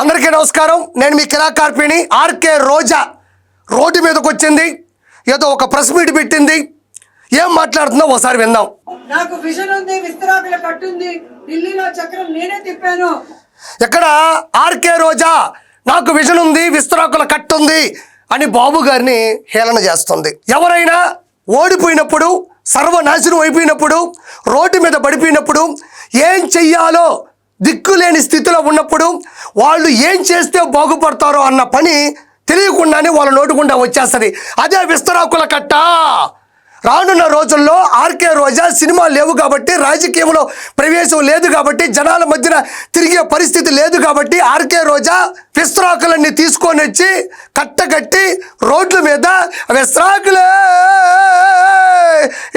అందరికీ నమస్కారం. నేను మీ కిరాకార్పిణి ఆర్కే రోజా రోడ్డు మీదకి వచ్చింది. ఏదో ఒక ప్రెస్ మీట్ పెట్టింది. ఏం మాట్లాడుతుందో ఒకసారి విందాం. నాకు విజన్ ఉంది విస్తరాకుల కట్టుంది ఢిల్లీలో చక్రం నేనే తిప్పాను. ఇక్కడ ఆర్కే రోజా. నాకు విజన్ ఉంది విస్తరాకుల కట్టుంది అని బాబు గారిని హేళన చేస్తుంది. ఎవరైనా ఓడిపోయినప్పుడు సర్వనాశనం అయిపోయినప్పుడు రోడ్డు మీద పడిపోయినప్పుడు ఏం చెయ్యాలో దిక్కులేని స్థితిలో ఉన్నప్పుడు వాళ్ళు ఏం చేస్తే బాగుపడతారో అన్న పని తెలియకుండానే వాళ్ళ నోటుకుండా వచ్చేస్తుంది. అదే విస్తరాకుల కట్ట. రానున్న రోజుల్లో ఆర్కే రోజా సినిమా లేవు కాబట్టి రాజకీయంలో ప్రవేశం లేదు కాబట్టి జనాల మధ్యన తిరిగే పరిస్థితి లేదు కాబట్టి ఆర్కే రోజా విస్త్రాకులన్నీ తీసుకొని వచ్చి కట్టగట్టి రోడ్ల మీద విస్త్రాకులే!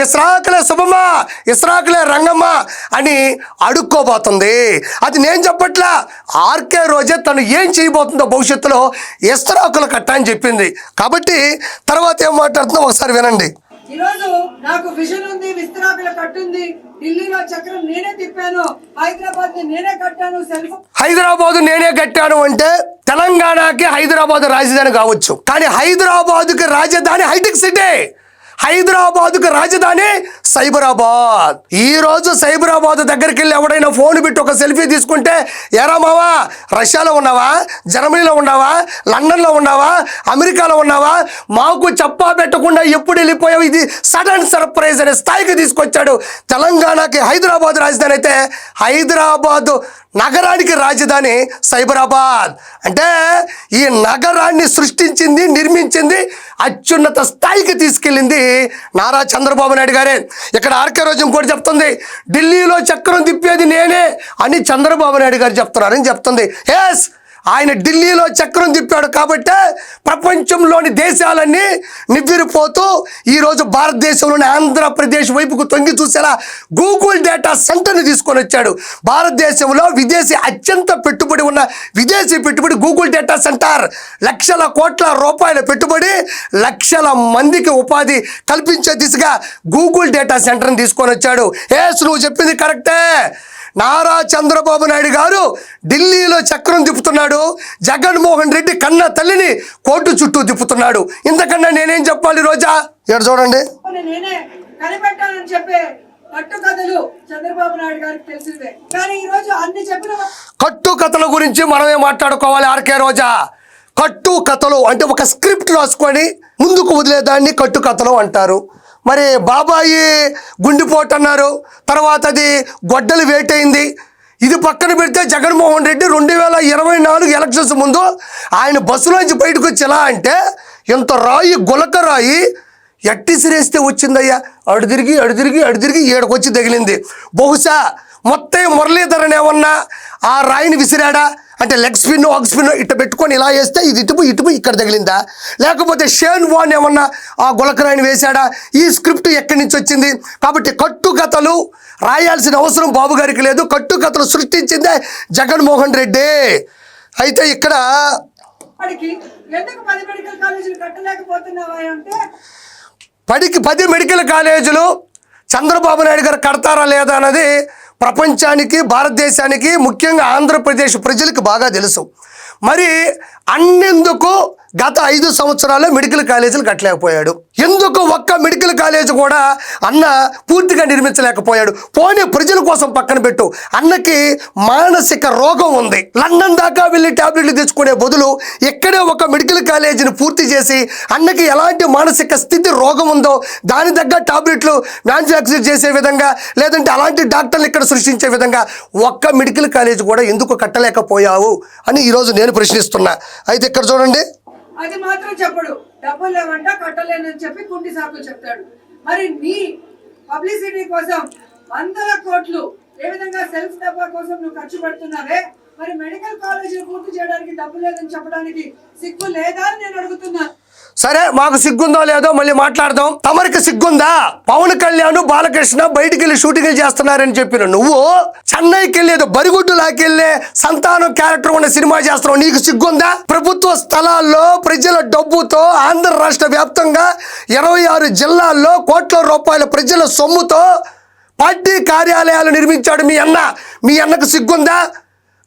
ఇస్రాకులే శుభమా! ఇస్రాకులే రంగమ్మ! అని అడుక్కోబోతుంది. అది నేను చెప్పట్లా ఆర్కే రోజే తను ఏం చేయబోతుందో భవిష్యత్తులో ఇస్త్రాకుల కట్ట అని చెప్పింది. కాబట్టి తర్వాత ఏం మాట్లాడుతుందో ఒకసారి వినండి. ఈరోజు నాకు విజన్ ఉంది విస్తరాపిల కట్టుంది ఢిల్లీలో చక్రం నేనే తిప్పాను హైదరాబాద్ నేనే కట్టాను సెల్ఫ్ హైదరాబాద్ నేనే కట్టాను అంటే తెలంగాణకి హైదరాబాద్ రాజధాని కావచ్చు. కానీ హైదరాబాద్కి రాజధాని హైటెక్ సిటీ. హైదరాబాద్కు రాజధాని సైబరాబాద్. ఈ రోజు సైబరాబాద్ దగ్గరికి వెళ్ళి ఎవడైనా ఫోన్ పెట్టి ఒక సెల్ఫీ తీసుకుంటే ఎరా మావా రష్యాలో ఉన్నావా? జర్మనీలో ఉన్నావా? లండన్లో ఉన్నావా? అమెరికాలో ఉన్నావా? మాకు చెప్పా పెట్టకుండా ఎప్పుడు వెళ్ళిపోయావు? ఇది సడన్ సర్ప్రైజ్ అనే స్థాయికి తీసుకొచ్చాడు తెలంగాణకి హైదరాబాద్ రాజధాని అయితే హైదరాబాద్ నగరానికి రాజధాని సైబరాబాద్. అంటే ఈ నగరాన్ని సృష్టించింది నిర్మించింది అత్యున్నత స్థాయికి తీసుకెళ్ళింది నారా చంద్రబాబు నాయుడు గారే. ఇక్కడ ఆర్కే రోజు ఇంకోటి చెప్తుంది ఢిల్లీలో చక్రం తిప్పేది నేనే అని చంద్రబాబు నాయుడు గారు చెప్తున్నారని చెప్తుంది. ఎస్ ఆయన ఢిల్లీలో చక్రం తిప్పాడు కాబట్టే ప్రపంచంలోని దేశాలన్నీ నివ్విరిపోతూ ఈరోజు భారతదేశంలోని ఆంధ్రప్రదేశ్ వైపుకు తొంగి చూసేలా గూగుల్ డేటా సెంటర్ని తీసుకొని వచ్చాడు. భారతదేశంలో విదేశీ అత్యంత పెట్టుబడి ఉన్న విదేశీ పెట్టుబడి గూగుల్ డేటా సెంటర్. లక్షల కోట్ల రూపాయల పెట్టుబడి లక్షల మందికి ఉపాధి కల్పించే దిశగా గూగుల్ డేటా సెంటర్ని తీసుకొని వచ్చాడు. ఏ నువ్వు చెప్పింది కరెక్టే. నారా చంద్రబాబు నాయుడు గారు ఢిల్లీలో చక్రం తిప్పుతున్నాడు. జగన్మోహన్ రెడ్డి కన్న తల్లిని కోర్టు చుట్టూ తిప్పుతున్నాడు. ఇంతకన్నా నేనేం చెప్పాలి రోజా? ఇక్కడ చూడండి. నేనే కనిపెట్టానని చెప్పే కట్టుకథలు చంద్రబాబు నాయుడు గారికి తెలిసిందే. కానీ ఈ రోజు అన్ని చెప్పిన కట్టు కథల గురించి మనమే మాట్లాడుకోవాలి ఆర్కే రోజా. కట్టు కథలు అంటే ఒక స్క్రిప్ట్ రాసుకొని ముందుకు వదిలేదాన్ని కట్టు కథలు అంటారు. మరి బాబాయి గుండెపోటు అన్నారు తర్వాత అది గొడ్డలు వేటైంది. ఇది పక్కన పెడితే జగన్మోహన్ రెడ్డి రెండు వేల ఇరవై నాలుగు ఎలక్షన్స్ ముందు ఆయన బస్సులోంచి బయటకు వచ్చి ఎలా అంటే ఇంత రాయి గులక రాయి ఎట్టి సిరేస్తే వచ్చిందయ్యా? అడు తిరిగి అడు తిరిగి అడు తిరిగి ఏడకొచ్చి తగిలింది. బహుశా మొత్తం మురళీధరన్ ఏమన్నా ఆ రాయిని విసిరాడా? అంటే లెగ్ స్పిన్ ఆగ్ స్పిన్ ఇట్ట పెట్టుకొని ఇలా వేస్తే ఇది ఇటుపు ఇటుపు ఇక్కడ తగిలిందా? లేకపోతే షేన్ వాన్ ఏమన్నా ఆ గులకరాయిని వేశాడా? ఈ స్క్రిప్ట్ ఎక్కడి నుంచి వచ్చింది? కాబట్టి కట్టుకథలు రాయాల్సిన అవసరం బాబు గారికి లేదు. కట్టుకథలు సృష్టించిందే జగన్మోహన్ రెడ్డి. అయితే ఇక్కడ పదికి పది మెడికల్ కాలేజీలు చంద్రబాబు నాయుడు గారు కడతారా లేదా అన్నది ప్రపంచానికి భారతదేశానికి ముఖ్యంగా ఆంధ్రప్రదేశ్ ప్రజలకు బాగా తెలుసు. మరి అన్నెందుకు గత ఐదు సంవత్సరాల్లో మెడికల్ కాలేజీలు కట్టలేకపోయాడు. ఎందుకు ఒక్క మెడికల్ కాలేజ్ కూడా అన్న పూర్తిగా నిర్మించలేకపోయాడు? పోనీ ప్రజల కోసం పక్కన పెట్టు. అన్నకి మానసిక రోగం ఉంది. లండన్ దాకా వెళ్ళి టాబ్లెట్లు తెచ్చుకునే బదులు ఇక్కడే ఒక మెడికల్ కాలేజీని పూర్తి చేసి అన్నకి ఎలాంటి మానసిక స్థితి రోగం ఉందో దాని దగ్గర టాబ్లెట్లు మ్యానుఫ్యాక్చర్ చేసే విధంగా లేదంటే అలాంటి డాక్టర్లు ఇక్కడ సృష్టించే విధంగా ఒక్క మెడికల్ కాలేజ్ కూడా ఎందుకు కట్టలేకపోయావు? అని ఈరోజు నేను ప్రశ్నిస్తున్నా. అయితే ఇక్కడ చూడండి. అది మాత్రం చెప్పడు. డబ్బులు లేవంట కట్టలేనని చెప్పి కుంటి సాకులు చెప్తాడు. మరి నీ పబ్లిసిటీ కోసం వందల కోట్లు ఏ విధంగా సెల్ఫ్ డబ్బా కోసం నువ్వు ఖర్చు పెడుతున్నావే? మరి మెడికల్ కాలేజీలు పూర్తి చేయడానికి డబ్బు లేదని చెప్పడానికి సిగ్గు లేదా అని నేను అడుగుతున్నా. సరే మాకు సిగ్గుందో లేదో మళ్ళీ మాట్లాడదాం. తమరికి సిగ్గుందా? పవన్ కళ్యాణ్ బాలకృష్ణ బయటికి వెళ్ళి షూటింగ్లు చేస్తున్నారని చెప్పిన నువ్వు చెన్నైకి వెళ్ళేది బరిగుడ్డు లాకెళ్ళే సంతానం క్యారెక్టర్ ఉన్న సినిమా చేస్తున్నావు. నీకు సిగ్గుందా? ప్రభుత్వ స్థలాల్లో ప్రజల డబ్బుతో ఆంధ్ర రాష్ట్ర వ్యాప్తంగా ఇరవై ఆరు జిల్లాల్లో కోట్ల రూపాయల ప్రజల సొమ్ముతో పార్టీ కార్యాలయాలు నిర్మించాడు మీ అన్న. మీ అన్నకు సిగ్గుందా?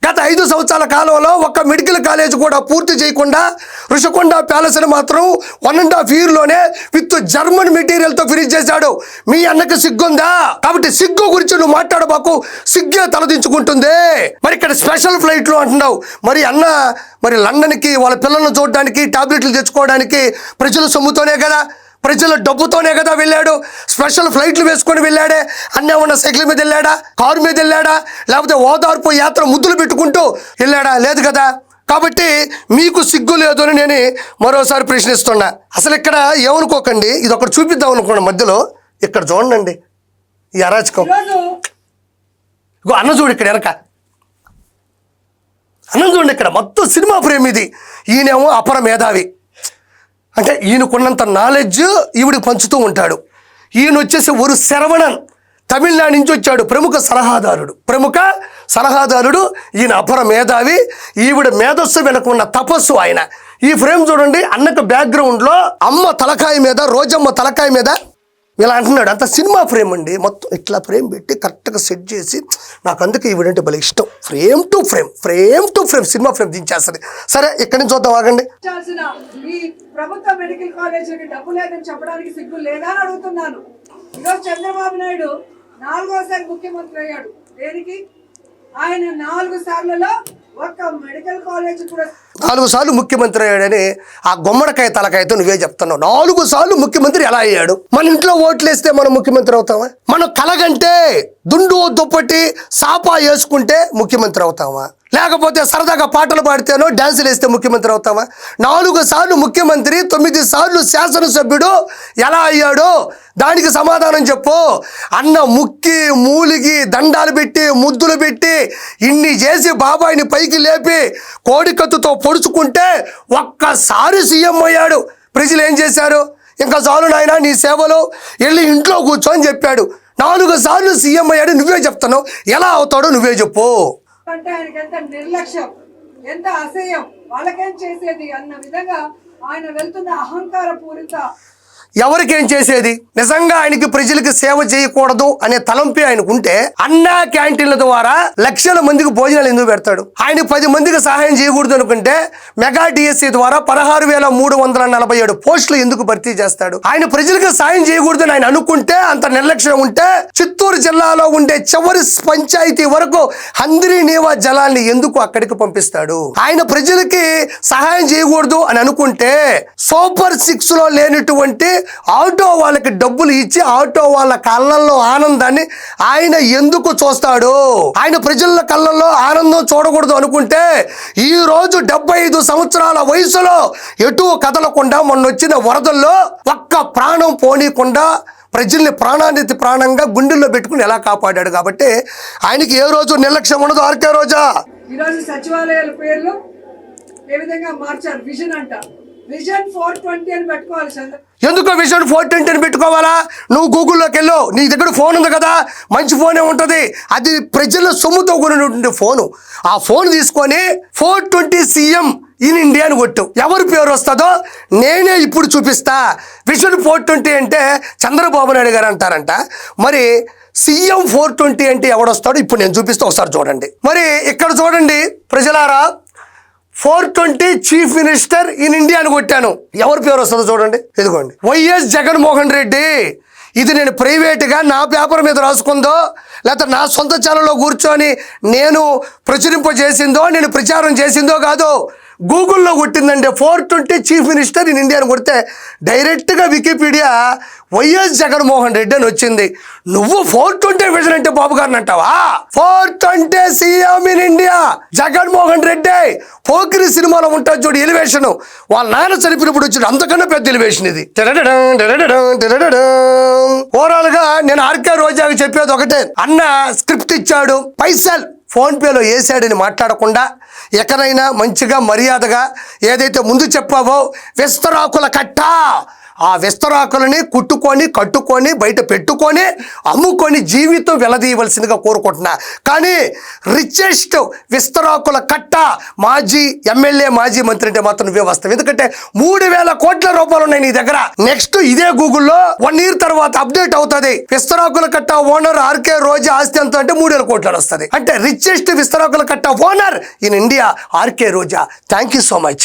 గత ఐదు సంవత్సరాల కాలంలో ఒక్క మెడికల్ కాలేజ్ కూడా పూర్తి చేయకుండా ఋషికొండ ప్యాలెస్ని మాత్రం వన్ అండ్ హాఫ్ ఇయర్లోనే విత్ జర్మన్ మెటీరియల్తో ఫినిష్ చేశాడు. మీ అన్నకి సిగ్గుందా? కాబట్టి సిగ్గు గురించి నువ్వు మాట్లాడబాకు. సిగ్గే తలదించుకుంటుంది. మరి ఇక్కడ స్పెషల్ ఫ్లైట్లు అంటున్నావు. మరి అన్న మరి లండన్కి వాళ్ళ పిల్లలను చూడడానికి టాబ్లెట్లు తెచ్చుకోవడానికి ప్రజల సొమ్ముతోనే కదా. ప్రజల డబ్బుతోనే కదా వెళ్ళాడు. స్పెషల్ ఫ్లైట్లు వేసుకొని వెళ్ళాడే. అన్నీ ఉన్న సైకిల్ మీద వెళ్ళాడా? కారు మీద వెళ్ళాడా? లేకపోతే ఓదార్పు యాత్ర ముద్దులు పెట్టుకుంటూ వెళ్ళాడా? లేదు కదా. కాబట్టి మీకు సిగ్గు లేదు అని నేను మరోసారి ప్రశ్నిస్తున్నా. అసలు ఇక్కడ ఏమనుకోకండి. ఇది ఒకటి చూపిద్దాం అనుకున్న మధ్యలో. ఇక్కడ చూడండి. ఈ అరాచకం. అన్న చూడు ఇక్కడ వెనక. అన్నం చూడండి ఇక్కడ. మొత్తం సినిమా ప్రేమ ఇది. ఈయనేమో అపర మేధావి. అంటే ఈయనకున్నంత నాలెడ్జ్ ఈవిడికి పంచుతూ ఉంటాడు. ఈయన వచ్చేసి ఒక శరవణన్ తమిళనాడు నుంచి వచ్చాడు ప్రముఖ సలహాదారుడు. ప్రముఖ సలహాదారుడు ఈయన అపర మేధావి ఈవిడ మేధస్సు వెనక ఉన్న తపస్సు ఆయన. ఈ ఫ్రేమ్ చూడండి అన్నకు బ్యాక్గ్రౌండ్లో అమ్మ తలకాయ మీద రోజమ్మ తలకాయ మీద ఇలా అంటున్నాడు. అంత సినిమా ఫ్రేమ్ అండి. మొత్తం ఇట్లా ఫ్రేమ్ పెట్టి కరెక్ట్గా సెట్ చేసి నాకు అందుకే ఈవిడంటే భలే ఇష్టం. Frame to frame frame to frame cinema frame దించేస్తుంది. సరే ఇక్కడి నుంచి చూద్దాం ఆగండి. ఈ ప్రభుత్వ మెడికల్ కాలేజీకి డబ్బు లేదని చెప్పడానికి సిగ్గు లేదా అని అడుగుతున్నాను. ఈరోజు చంద్రబాబు నాయుడు నాలుగోసారి ముఖ్యమంత్రి అయ్యాడు. దేనికి? ఆయన నాలుగు సార్లలో నాలుగు సార్లు ముఖ్యమంత్రి అయ్యాడని ఆ గుమ్మడికాయ తలకాయతో నువ్వే చెప్తున్నావు. నాలుగు సార్లు ముఖ్యమంత్రి ఎలా అయ్యాడు? మన ఇంట్లో ఓట్లేస్తే మనం ముఖ్యమంత్రి అవుతామా? మనం కలగంటే దుండు దుప్పటి సాపా వేసుకుంటే ముఖ్యమంత్రి అవుతామా? లేకపోతే సరదాగా పాటలు పాడితేనో డ్యాన్సులు వేస్తే ముఖ్యమంత్రి అవుతామా నాలుగు సార్లు ముఖ్యమంత్రి తొమ్మిది సార్లు శాసనసభ్యుడు ఎలా అయ్యాడో దానికి సమాధానం చెప్పు. అన్న ముక్కి మూలిగి దండాలు పెట్టి ముద్దులు పెట్టి ఇన్ని చేసి బాబాయిని పైకి లేపి కోడికత్తుతో పొడుచుకుంటే ఒక్కసారి సీఎం అయ్యాడు. ప్రజలు ఏం చేశారు? ఇంకా చాలు నాయన నీ సేవలు వెళ్ళి ఇంట్లో కూర్చో అని చెప్పాడు. నాలుగు సార్లు సీఎం అయ్యాడు నువ్వే చెప్తున్నావు. ఎలా అవుతాడో నువ్వే చెప్పు. అంటే ఆయనకి ఎంత నిర్లక్ష్యం ఎంత అసహ్యం వాళ్ళకేం చేసేది అన్న విధంగా ఆయన వెళ్తున్న అహంకార పూరిత ఎవరికేం చేసేది? నిజంగా ఆయనకి ప్రజలకు సేవ చేయకూడదు అనే తలంపి ఆయనకు ఉంటే అన్నా క్యాంటీన్ల ద్వారా లక్షల మందికి భోజనాలు ఎందుకు పెడతాడు? ఆయన పది మందికి సహాయం చేయకూడదు అనుకుంటే మెగా డిఎస్సి ద్వారా పదహారు వేల మూడు వందల నలభై ఏడు పోస్టులు ఎందుకు భర్తీ చేస్తాడు? ఆయన ప్రజలకు సాయం చేయకూడదని ఆయన అనుకుంటే అంత నిర్లక్ష్యం ఉంటే చిత్తూరు జిల్లాలో ఉండే చివరి పంచాయతీ వరకు హందిరి నీవా జలాన్ని ఎందుకు అక్కడికి పంపిస్తాడు? ఆయన ప్రజలకి సహాయం చేయకూడదు అని అనుకుంటే సూపర్ సిక్స్లో లేనటువంటి ఆటో వాళ్ళకి డబ్బులు ఇచ్చి ఆటో వాళ్ళ కళ్ళల్లో ఆనందాన్ని ఆయన ఎందుకు చూస్తాడు? ఆయన ప్రజల కళ్ళల్లో ఆనందం చూడకూడదు అనుకుంటే ఈ రోజు డెబ్బై ఐదు సంవత్సరాల వయసులో ఎటు కదలకుండా మొన్న వచ్చిన వరదల్లో ఒక్క ప్రాణం పోనీకుండా ప్రజల్ని ప్రాణానికి ప్రాణంగా గుండెల్లో పెట్టుకుని ఎలా కాపాడాడు? కాబట్టి ఆయనకి ఏ రోజు నిర్లక్ష్యం ఉండదు? ఆర్కే రోజా. ఈరోజు సచివాలయాల పేర్లు ఏ విధంగా మార్చారు? విజన్ అంటారు. విజన్ ఫోర్ ట్వంటీ అని పెట్టుకోవాలి విజన్ ఫోర్ పెట్టుకోవాలా? నువ్వు గూగుల్లోకి వెళ్ళు. నీ దగ్గర ఫోన్ ఉంది కదా? మంచి ఫోనే ఉంటుంది. అది ప్రజల సొమ్ముతో కూడినటువంటి ఫోను. ఆ ఫోన్ తీసుకొని four twenty CM in India అని కొట్టు. ఎవరి పేరు వస్తుందో నేనే ఇప్పుడు చూపిస్తా. విజన్ ఫోర్ ట్వంటీ అంటే చంద్రబాబు నాయుడు గారు అంటారంట. మరి సీఎం ఫోర్ ట్వంటీ అంటే ఎవడొస్తాడో ఇప్పుడు నేను చూపిస్తా. ఒకసారి చూడండి. మరి ఇక్కడ చూడండి ప్రజలారా. Four twenty chief minister in India అని కొట్టాను. ఎవరి పేరు వస్తుందో చూడండి. ఇదిగోండి. వైఎస్ జగన్మోహన్ రెడ్డి. ఇది నేను ప్రైవేట్గా నా పేపర్ మీద రాసుకుందో లేకపోతే నా సొంత ఛానల్లో కూర్చొని నేను ప్రచురింపజేసిందో నేను ప్రచారం చేసిందో కాదు గూగుల్లో కొట్టిందంటే four twenty chief minister in India అని కొడితే డైరెక్ట్గా వికీపీడియా వైఎస్ జగన్మోహన్ రెడ్డి అని వచ్చింది. నువ్వు ఫోర్ ట్వంటీ విజన్ అంటే బాబు గారిని అంటావా? Four twenty CM in India Jaganmohan Reddy. Pokiri cinema ఉంటుంది చూడు ఎలివేషన్. వాళ్ళ నాయన చనిపోయినప్పుడు వచ్చిన అంతకన్నా పెద్ద ఎలివేషన్ ఇది. ఓవరాల్గా నేను ఆర్కే రోజాకి చెప్పేది ఒకటే. అన్న స్క్రిప్ట్ ఇచ్చాడు. పైసల్. ఫోన్పేలో వేసాడని మాట్లాడకుండా ఎక్కడైనా మంచిగా మర్యాదగా ఏదైతే ముందు చెప్పావో విస్తరాకుల కట్ట ఆ విస్తరాకులని కుట్టుకొని కట్టుకొని బయట పెట్టుకొని అమ్ముకొని జీవితం వెలదీయవలసిందిగా కోరుకుంటున్నా. కానీ రిచెస్ట్ విస్తరాకుల కట్ట మాజీ ఎమ్మెల్యే మాజీ మంత్రి అంటే మాత్రం వ్యవస్థ ఎందుకంటే మూడు వేల కోట్ల రూపాయలు ఉన్నాయి నీ దగ్గర. నెక్స్ట్ ఇదే గూగుల్లో వన్ ఇయర్ తర్వాత అప్డేట్ అవుతుంది. విస్తరాకుల కట్ట ఓనర్ ఆర్కే రోజా ఆస్తి ఎంత అంటే మూడు వేల కోట్లు వస్తుంది. అంటే రిచెస్ట్ విస్తరాకుల కట్ట owner in India RK Roja. Thank you so much